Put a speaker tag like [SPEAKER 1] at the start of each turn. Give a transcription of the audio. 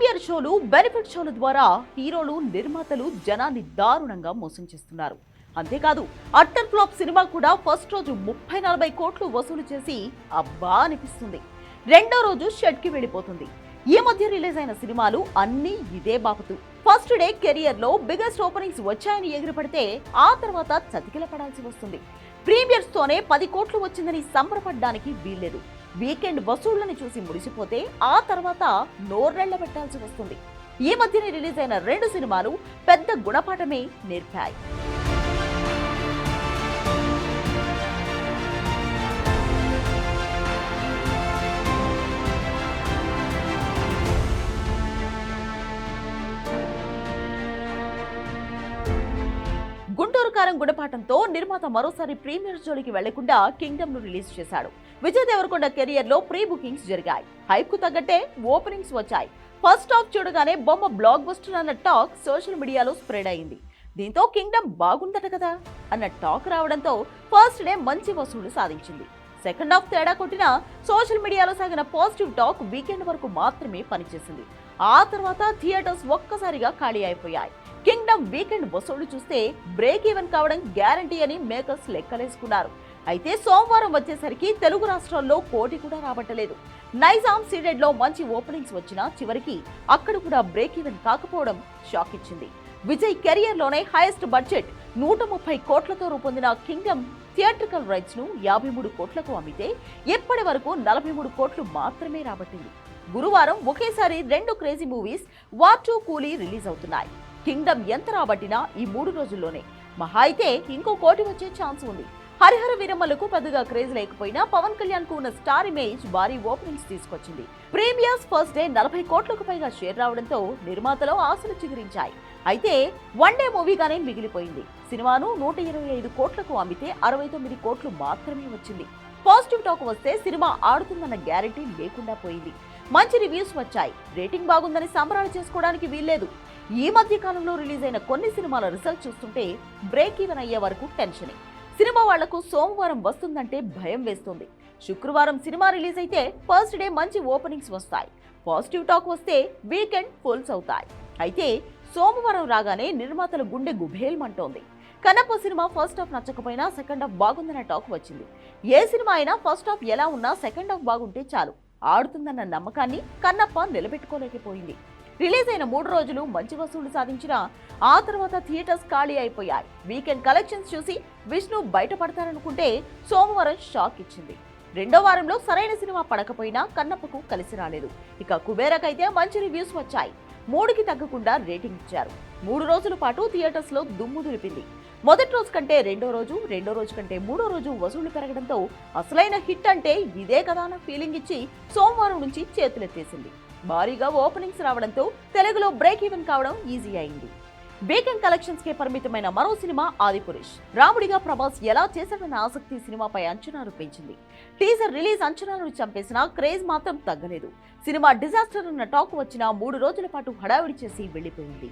[SPEAKER 1] Premier షోలు benefit షోల ద్వారా హీరోలు నిర్మాతలు జనాన్ని దారుణంగా మోసం చేస్తున్నారు. అంతేకాదు అట్టర్ ఫ్లాప్ సినిమా కూడా ఫస్ట్ రోజు ముప్పై నలభై కోట్లు వసూలు చేసి అబ్బా అనిపిస్తుంది. రెండో రోజు షెడ్కి వెళ్ళిపోతుంది. ఈ మధ్య రిలీజ్ అయిన సినిమాలు అన్నీ ఇదే బాపుతూ. ఫస్ట్ డే కెరియర్లో బిగ్గెస్ట్ ఓపెనింగ్స్ వచ్చాయని ఎగిరిపడితే ఆ తర్వాత చతికిల పడాల్సి వస్తుంది. ప్రీమియర్స్ తోనే పది కోట్లు వచ్చిందని సంబరపడడానికి వీల్లేదు. వీకెండ్ వసూళ్ళను చూసి ముడిసిపోతే ఆ తర్వాత నోర్రెళ్ళ పెట్టాల్సి వస్తుంది. ఈ మధ్యనే రిలీజ్ అయిన రెండు సినిమాలు పెద్ద గుణపాఠమే నేర్పాయి గుంటూరు గుణపాఠంతో నిర్మాత మరోసారి ప్రీమియర్ జోలికి వెళ్ళకుండా కింగ్డమ్ను రిలీజ్ చేశాడు. విజయ్ దేవరకొండ కెరియర్లో ప్రీ బుకింగ్స్ జరిగాయి. హైప్కు తగ్గట్టే ఓపెనింగ్స్ వచ్చాయి. ఫస్ట్ హాఫ్ చూడగానే బొమ్మ బ్లాక్ బస్టర్ అన్న టాక్ సోషల్ మీడియాలో స్ప్రెడ్ అయింది. దీంతో కింగ్డమ్ బాగుందట కదా అన్న టాక్ రావడంతో ఫస్ట్ డే మంచి వసూళ్ళు సాధించింది. సెకండ్ హాఫ్ తేడా కొట్టినా సోషల్ మీడియాలో సాగిన పాజిటివ్ టాక్ వీకెండ్ వరకు మాత్రమే పనిచేసింది. ఆ తర్వాత థియేటర్స్ ఒక్కసారిగా ఖాళీ అయిపోయాయి. కింగ్డమ్ వీకెండ్ వసూళ్ళు చూస్తే బ్రేక్ ఈవెన్ కావడం గ్యారంటీ అని మేకర్స్ లెక్కలేసుకున్నారు. అయితే సోమవారం వచ్చేసరికి తెలుగు రాష్ట్రాల్లో కోటి కూడా రాబట్టలేదు. నైజాం సీడెడ్లో మంచి ఓపెనింగ్స్ వచ్చినా చివరికి అక్కడ కూడా బ్రేక్ ఈవెన్ కాకపోవడం షాక్ ఇచ్చింది విజయ్ కెరియర్లోనే హైయెస్ట్ బడ్జెట్ నూట ముప్పై కోట్లతో రూపొందిన కింగ్డమ్ థియేట్రికల్ రైట్స్ను యాభై మూడు కోట్లకు అమ్మితే ఇప్పటి వరకు నలభై మూడు కోట్లు మాత్రమే రాబట్టింది. గురువారం ఒకేసారి రెండు crazy movies War two Coolie release అవుతున్నాయి. కింగ్డమ్ ఎంత రాబట్టినా ఈ మూడు రోజుల్లోనే. మహా అయితే ఇంకో కోటి వచ్చే ఛాన్స్ ఉంది. హరిహర వీరమ్మలకు పెద్దగా క్రేజ్ లేకపోయినా పవన్ కళ్యాణ్కు ఉన్న స్టార్ ఇమేజ్ భారీ ఓపెనింగ్స్ తీసుకొచ్చింది. ప్రీమియర్స్ ఫస్ట్ డే నలభై కోట్లకు పైగా షేర్ రావడంతో నిర్మాతలో ఆశలు చిగురించాయి. అయితే వన్ డే మూవీగానే మిగిలిపోయింది. సినిమాను నూట ఇరవై ఐదు కోట్లకు అమ్మితే అరవై తొమ్మిది కోట్లు మాత్రమే వచ్చింది. పాజిటివ్ టాక్ వస్తే సినిమా ఆడుతుందన్న గ్యారెంటీ లేకుండా పోయింది. మంచి రివ్యూస్ వచ్చాయి. రేటింగ్ బాగుందని సంబరాలు చేసుకోవడానికి వీల్లేదు. ఈ మధ్య కాలంలో రిలీజ్ అయిన కొన్ని సినిమాల రిజల్ట్ చూస్తుంటే బ్రేక్ ఈవెన్ అయ్యే వరకు టెన్షన్. సినిమా వాళ్ళకు సోమవారం వస్తుందంటే భయం వేస్తుంది. శుక్రవారం సినిమా రిలీజ్ అయితే ఫస్ట్ డే మంచి ఓపెనింగ్స్ వస్తాయి. పాజిటివ్ టాక్ వస్తే వీకెండ్ ఫుల్స్ అవుతాయి. అయితే సోమవారం రాగానే నిర్మాతల గుండె గుభేల్మంటోంది కన్నప్ప సినిమా ఫస్ట్ హాఫ్ నచ్చకపోయినా సెకండ్ హాఫ్ బాగుందనే టాక్ వచ్చింది. ఏ సినిమా అయినా ఫస్ట్ హాఫ్ ఎలా ఉన్నా సెకండ్ హాఫ్ బాగుంటే చాలు. ఆడుతుందన్న నమ్మకాన్ని కన్నప్ప నిలబెట్టుకోలేకపోయింది. రిలీజ్ అయిన మూడు రోజులు మంచి వసూళ్ళు సాధించిన ఆ తర్వాత థియేటర్స్ ఖాళీ అయిపోయాయి. వీకెండ్ కలెక్షన్స్ చూసి విష్ణు బయటపడతారనుకుంటే సోమవారం షాక్ ఇచ్చింది. రెండో వారంలో సరైన సినిమా పడకపోయినా కన్నప్పకు కలిసి రాలేదు. ఇక కుబేరకైతే మంచి రివ్యూస్ వచ్చాయి. మూడుకి తగ్గకుండా రేటింగ్ ఇచ్చారు. మూడు రోజుల పాటు థియేటర్స్లో దుమ్ము దులిపింది. మొదటి రోజు కంటే రెండో రోజు రెండో రోజు కంటే మూడో రోజు వసూళ్ళు పెరగడంతో అసలైన హిట్ అంటే ఇదే కదా అన్న ఫీలింగ్ ఇచ్చి సోమవారం నుంచి చేతులెత్తేసింది. భారీగా ఓపెనింగ్స్ రావడంతో తెలుగులో బ్రేక్ ఈవెన్ కావడం ఈజీ అయింది. వీకెండ్ కలెక్షన్స్ కే పరిమితమైన మరో సినిమా ఆదిపురుష్. రాముడిగా ప్రభాస్ ఎలా చేశాడన్న ఆసక్తి సినిమాపై అంచనాలు పెంచింది. టీజర్ రిలీజ్ అంచనాలను చంపేసిన క్రేజ్ మాత్రం తగ్గలేదు. సినిమా డిజాస్టర్ అన్న టాక్ వచ్చిన మూడు రోజుల పాటు హడావిడి చేసి వెళ్ళిపోయింది